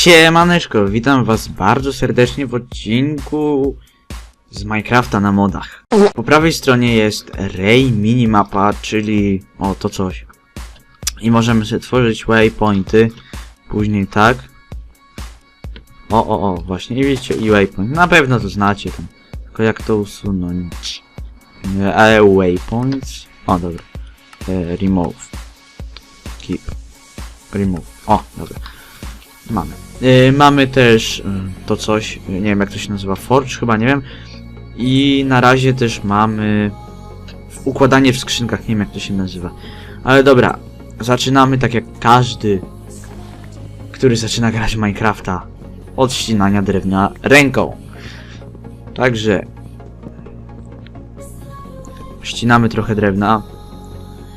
Siemaneczko, witam was bardzo serdecznie w odcinku z Minecrafta na modach. Po prawej stronie jest Ray Minimapa, czyli o to coś. I możemy sobie tworzyć waypointy, później tak. O, o, o, właśnie, i widzicie, i waypoint. Na pewno to znacie tam. Tylko jak to usunąć? E, waypoints. O, dobra. E, remove. Keep. Remove. O, dobra. Mamy. Yy, mamy też yy, to coś, nie wiem jak to się nazywa, Forge chyba, nie wiem. I na razie też mamy układanie w skrzynkach, nie wiem jak to się nazywa. Ale dobra, zaczynamy tak jak każdy, który zaczyna grać Minecrafta. Od ścinania drewna ręką. Także ścinamy trochę drewna.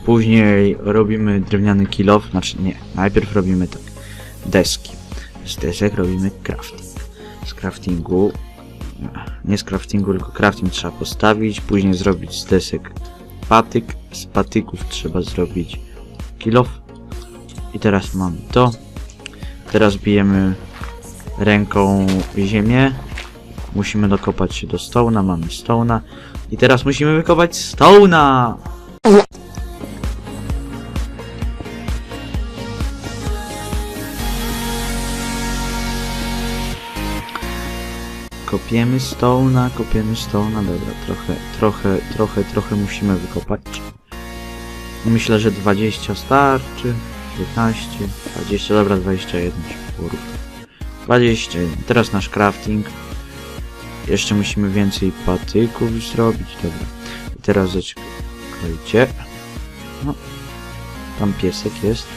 Później robimy drewniany kilof, znaczy nie, najpierw robimy tak, deski. Z desek robimy crafting. Z craftingu, nie z craftingu, tylko crafting trzeba postawić, później zrobić z desek patyk, z patyków trzeba zrobić kilof. I teraz mamy to. Teraz bijemy ręką ziemię. Musimy dokopać się do stołna, mamy stołna. I teraz musimy wykopać stołna! Kopiemy stołna, kopiemy stołna, dobra, trochę, trochę, trochę, trochę musimy wykopać. Myślę, że 20 starczy, 15, 20, dobra, 21 się porów. 21, teraz nasz crafting. Jeszcze musimy więcej patyków zrobić, dobra. I teraz zaczekajcie. No, tam piesek jest.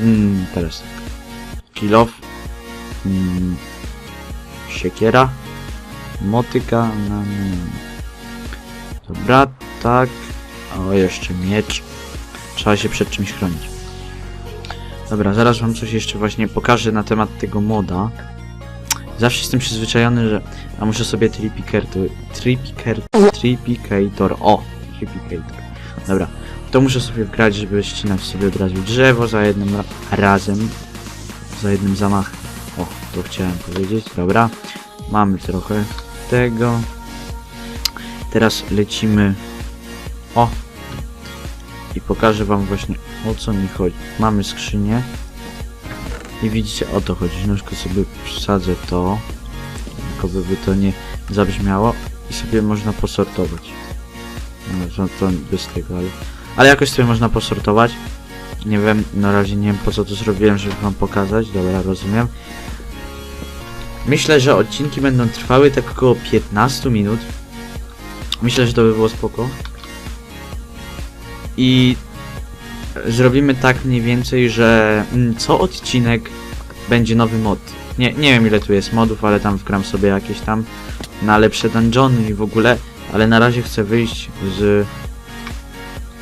Mm, teraz tak. Kill off. Mm, siekiera, motyka, na, dobra, tak, o jeszcze miecz, trzeba się przed czymś chronić. Dobra, zaraz wam coś jeszcze właśnie pokażę na temat tego moda. Zawsze jestem przyzwyczajony, że a muszę sobie tripicator, tripicator, tripicator, o, tripicator, dobra, to muszę sobie wgrać, żeby ścinać sobie od razu drzewo za jednym ra razem, za jednym zamachem. To chciałem powiedzieć. Dobra. Mamy trochę tego. Teraz lecimy. O! I pokażę wam właśnie o co mi chodzi. Mamy skrzynię. I widzicie o to chodzi. Nóżkę sobie przysadzę to. Tylko by to nie zabrzmiało. I sobie można posortować. No to bez tego, ale... Ale jakoś sobie można posortować. Nie wiem, na razie nie wiem po co to zrobiłem, żeby wam pokazać. Dobra, rozumiem. Myślę, że odcinki będą trwały tak około 15 minut. Myślę, że to by było spoko. I zrobimy tak mniej więcej, że mm, co odcinek będzie nowy mod. Nie, nie wiem ile tu jest modów, ale tam wgram sobie jakieś tam na lepsze dungeony i w ogóle, ale na razie chcę wyjść z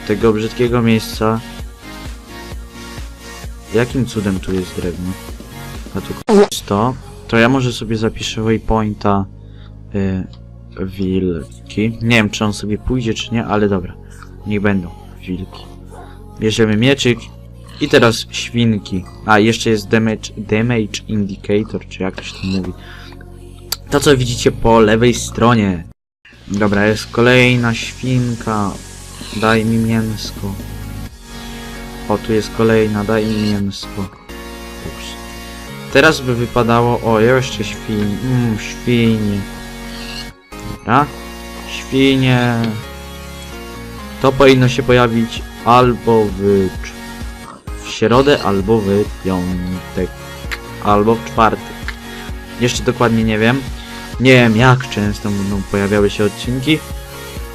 tego brzydkiego miejsca. Jakim cudem tu jest drewno? A tu to. To ja może sobie zapiszę waypointa y, wilki. Nie wiem, czy on sobie pójdzie, czy nie, ale dobra. Niech będą wilki. Bierzemy mieczyk. I teraz świnki. A, jeszcze jest damage, damage indicator, czy jak to mówi. To, co widzicie po lewej stronie. Dobra, jest kolejna świnka. Daj mi mięsko. O, tu jest kolejna, daj mi mięsko. Teraz by wypadało... O, jeszcze świn... Mmm, świnie. Dobra. Świnie. To powinno się pojawić albo w... w środę, albo w piątek. Albo w czwartek. Jeszcze dokładnie nie wiem. Nie wiem jak często będą pojawiały się odcinki.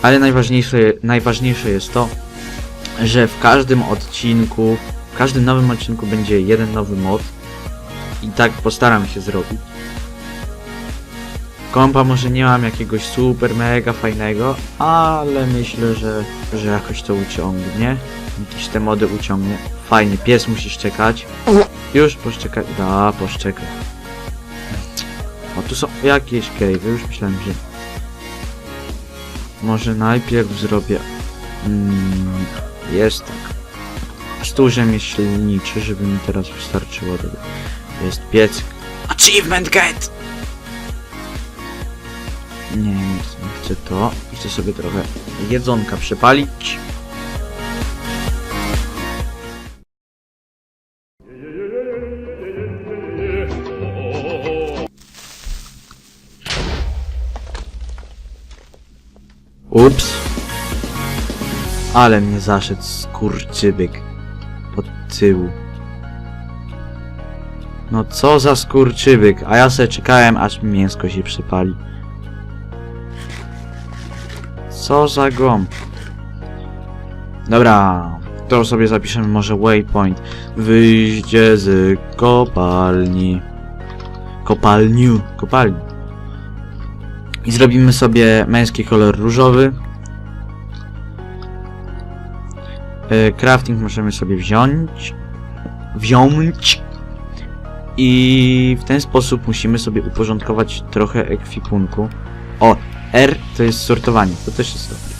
Ale najważniejsze, najważniejsze jest to, że w każdym odcinku, w każdym nowym odcinku będzie jeden nowy mod. I tak postaram się zrobić. Kompa może nie mam jakiegoś super mega fajnego, ale myślę, że, że jakoś to uciągnie. Jakieś te mody uciągnie. Fajnie, pies musisz czekać. Już poszczekaj. Da, poszczekaj. O, tu są jakieś cave'y, już myślałem, że... Może najpierw zrobię... Mm, jest tak. Stół rzemieślniczy, żeby mi teraz wystarczyło. Jest piec. Achievement get! Nie, nie chcę, to. Chcę sobie trochę jedzonka przypalić. Ups. Ale mnie zaszedł skurczybyk. Pod tyłu. No co za skurczybyk, a ja se czekałem aż mi mięsko się przypali. Co za gąb. Dobra, to sobie zapiszemy może waypoint. Wyjście z kopalni. Kopalniu, kopalni. I zrobimy sobie męski kolor różowy. E, Crafting możemy sobie wziąć. Wziąć. I w ten sposób musimy sobie uporządkować trochę ekwipunku. O, R to jest sortowanie, to też jest dobre.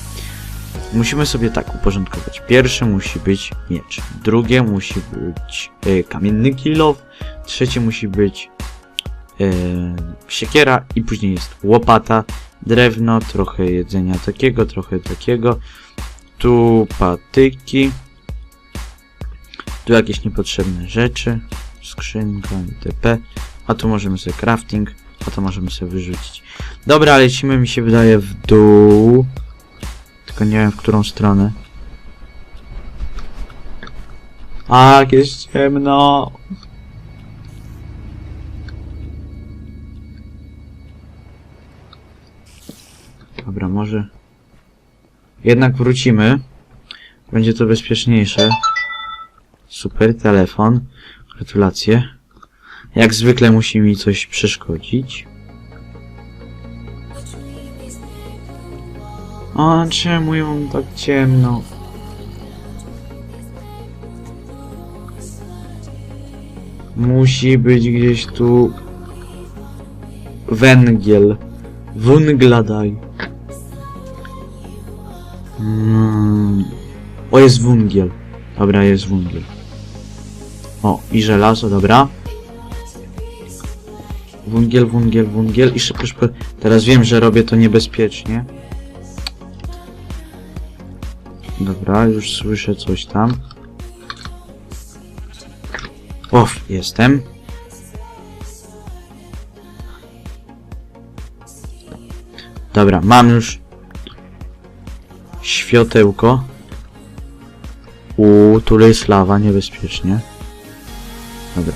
Musimy sobie tak uporządkować. Pierwsze musi być miecz, drugie musi być e, kamienny kilow, trzecie musi być e, siekiera i później jest łopata, drewno, trochę jedzenia takiego, trochę takiego, tu patyki, tu jakieś niepotrzebne rzeczy, skrzynka itp. A tu możemy sobie crafting, a to możemy sobie wyrzucić. Dobra, lecimy mi się wydaje w dół. Tylko nie wiem w którą stronę. A, jak jest ciemno. Dobra, może... Jednak wrócimy. Będzie to bezpieczniejsze. Super telefon. Gratulacje. Jak zwykle musi mi coś przeszkodzić. A czemu ją tak ciemno? Musi być gdzieś tu węgiel. Węgla daj. Mm. O, jest węgiel. Dobra, jest węgiel. O, i żelazo, dobra. Węgiel, węgiel, węgiel i szybko, szybko. Teraz wiem, że robię to niebezpiecznie. Dobra, już słyszę coś tam. Off, jestem. Dobra, mam już światełko. U, tu jest lawa, niebezpiecznie. Dobra,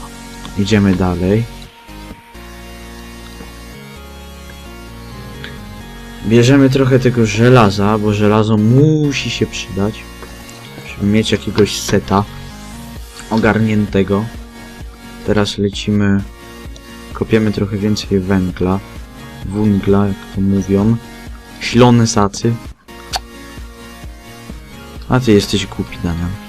idziemy dalej. Bierzemy trochę tego żelaza, bo żelazo musi się przydać, żeby mieć jakiegoś seta ogarniętego. Teraz lecimy, kopiemy trochę więcej węgla, węgla, jak to mówią, ślony sacy. A ty jesteś głupi, Damian.